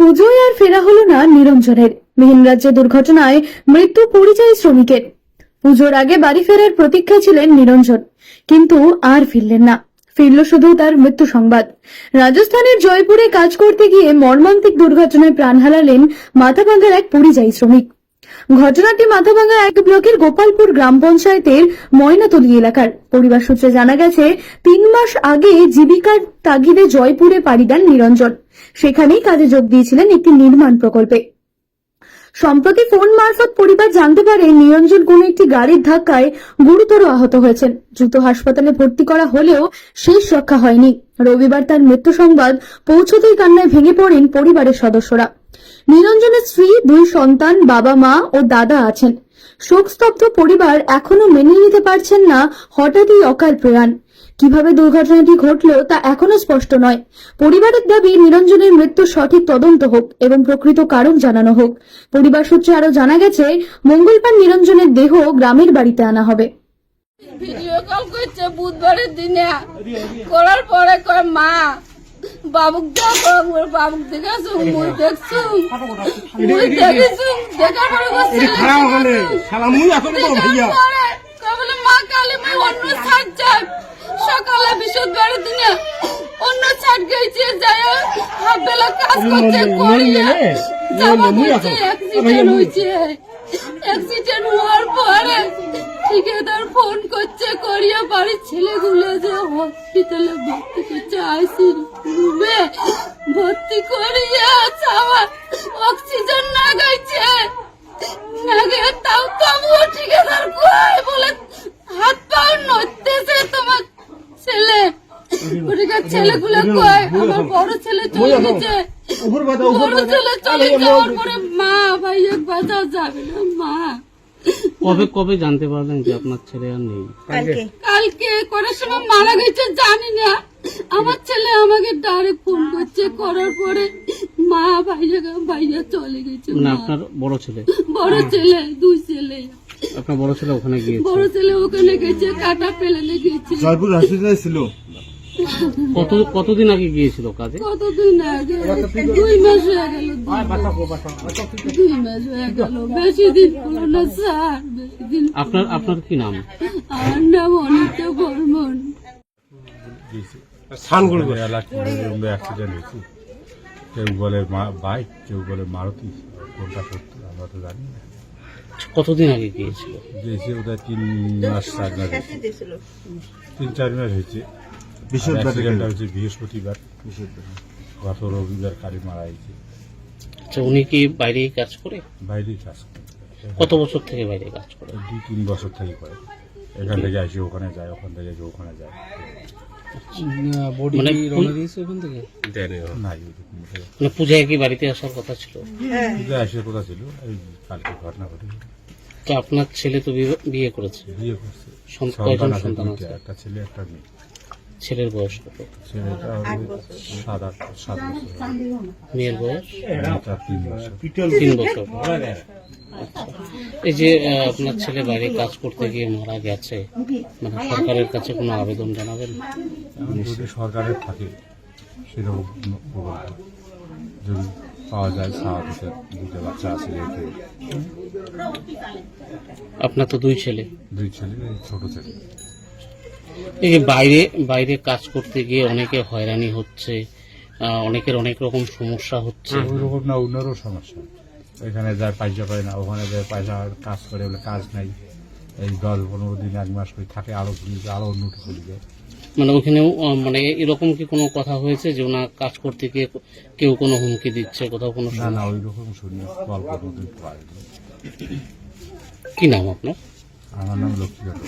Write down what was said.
পুজোয় আর ফেরা হলো না নিরঞ্জনের। ভিন রাজ্যে দুর্ঘটনায় মৃত্যু পরিযায়ী শ্রমিকের। পুজোর আগে বাড়ি ফেরার প্রতীক্ষায় ছিলেন নিরঞ্জন। কিন্তু আর ফিরলেন না। ফিরল শুধু তার মৃত্যু সংবাদ। রাজস্থানের জয়পুরে কাজ করতে গিয়ে মর্মান্তিক দুর্ঘটনায় প্রাণ হারালেন মাথাভাঙ্গার এক পরিযায়ী শ্রমিক। ঘটনাটি মাথাভাঙ্গা এক ব্লকের গোপালপুর গ্রাম পঞ্চায়েতের ময়নাতলী এলাকার। পরিবার সূত্রে জানা গেছে, তিন মাস আগে জীবিকার তাগিদে জয়পুরে পাড়ি দেন নিরঞ্জন। সেখানেই কাজে যোগ দিয়েছিলেন একটি নির্মাণ প্রকল্পে। সম্প্রতি ফোন মারফত পরিবার জানতে পারে, নিরঞ্জন কোন একটি গাড়ির ধাক্কায় গুরুতর আহত হয়েছেন। দ্রুত হাসপাতালে ভর্তি করা হলেও শেষ রক্ষা হয়নি। রবিবার তার মৃত্যু সংবাদ পৌঁছতেই কান্নায় ভেঙে পড়েন পরিবারের সদস্যরা। নিরঞ্জনের স্ত্রী, দুই সন্তান, বাবা, মা ও দাদা আছেন। শোকস্তব্ধ পরিবার এখনও মেনে নিতে পারছেন না হঠাৎই অকাল প্রয়াণ কীভাবে দুর্ঘটনাটি ঘটল তা এখনও স্পষ্ট নয়। পরিবারের দাবি, নিরঞ্জনের মৃত্যু সঠিক তদন্ত হোক এবং প্রকৃত কারণ জানানো হোক। পরিবার সূত্রে আরও জানা গেছে, মঙ্গলবার নিরঞ্জনের দেহ গ্রামের বাড়িতে আনা হবে। ভিডিও কল করছে বুধবারের দিনে। করার পরে কয়, মা বাবুক দেখো মোর বাবুক দেখাছু মুই দেখছু মুই দেখেছু দেখার পরে বলছে খারাপ হলে? শালা মুই এখন তো ভাইয়া। বলে মা কালে মুই অন্য যাই। সকালে বৃহস্পতিবারের দিনে অন্য ছাড় গেছে যায় হাফ বেলা কাজ করছে করিয়ে বলছে অ্যাক্সিডেন্ট হয়েছে অ্যাক্সিডেন্ট হওয়ার পরে ঠিকাদার ফোন করছে করিয়া বাড়ির ছেলেগুলো যে হসপিটালে ভর্তি করছে আইসি রুমে ভর্তি করিয়া আমার অক্সিজেন না গাইছে। না গে তাও তবুও ঠিকাদার কই বলে হাত পাও নড়তেছে তোমার ছেলে। ওদিকে ছেলেগুলো কয় আমার বড় ছেলে চলে গেছে। বড় ছেলে চলে যাওয়ার পরে মা ভাইয়া বাঁচা যাবে না মা। কবে কবে জানতে পারলেন যে আপনার ছেলে আর নেই? কালকে। করার সময় মারা গেছে জানি না। আমার ছেলে আমাকে ডাইরেক্ট ফোন করছে করার পরে মা ভাইয়া ভাইয়া চলে গেছে মানে মা। আপনার বড় ছেলে? বড় ছেলে দুই ছেলে। আপনার বড় ছেলে ওখানে গিয়েছে? বড় ছেলে ওখানে গেছে কাটা পেলেনে গেছে। জয়পুর হসপিটালে ছিল। কত কতদিন আগে গিয়েছিল কাজে? কতদিন আগে? দুই মাস হয়ে গেল দুই মাস। হয়ে গেল। বেশি দিন হলো না স্যার বেশি দিন আপনার আপনার কি নাম? আমার নাম অনিতা বর্মন। অ্যাক্সিডেন্ট হয়েছে। কেউ বলে বাইক কেউ বলে মারুতি। কোনটা সত্য আমরা তো জানি না। কতদিন আগে গিয়েছিল? গিয়েছে তিন মাস চার মাস হয়েছে। তিন চার মাস হয়েছে। বৃহস্পতিবার অ্যাক্সিডেন্টটা হয়েছে বৃহস্পতিবার। গত রবিবার মারা হয়েছে আচ্ছা উনি কি বাইরে কাজ করে? বাইরেই কাজ করে। কত বছর থেকে বাইরে কাজ করে? দুই তিন বছর থেকে করে। এখান থেকে আসে ওখানে যায় ওখান থেকে আসে ওখানে যায়। মানে ওটা- মানে পূজায় কি বাড়িতে আসার কথা ছিল? পূজা আসে কোথা ছিল এই কালকে ঘটনা ঘটে। তো আপনার ছেলে তো বিয়ে- বিয়ে করেছে? বিয়ে করছে। সন্তান একটা ছেলে একটা মেয়ে। ছেলের বয়স কত? সাত আট সাত মেয়ের বয়স? তিন বছর। আচ্ছা। এই যে আপনার ছেলে বাইরে কাজ করতে গিয়ে মারা গেছে মানে সরকারের কাছে কোনো আবেদন জানাবেন? যদি সরকারের থাকে সেরকম যদি পাওয়া যায় দিতে দুটো বাচ্চা আছে রেখে আপনার তো দুই ছেলে। দুই ছেলে ছোট ছেলে। এই বাইরে বাইরে কাজ করতে গিয়ে অনেকে হয়রানি হচ্ছে অনেকের অনেক রকম সমস্যা হচ্ছে। ওই রকম না অন্যরও সমস্যা। এখানে যায় পয়সা পায় না ওখানে যায় পয়সা কাজ করে বলে কাজ নাই। এই দশ পনেরো দিন এক মাস করে থাকে আরও চলে যায় আরও উন্নতি চলে যায়। মানে ওখানেও মানে এরকম কি কোনো কথা হয়েছে যে ওনা কাজ করতে গিয়ে কেউ কোনো হুমকি দিচ্ছে কোথাও কোনো না না ওই রকম শুনি গল্প কি নাম আপনার? আমার নাম লক্ষ্মীকান্ত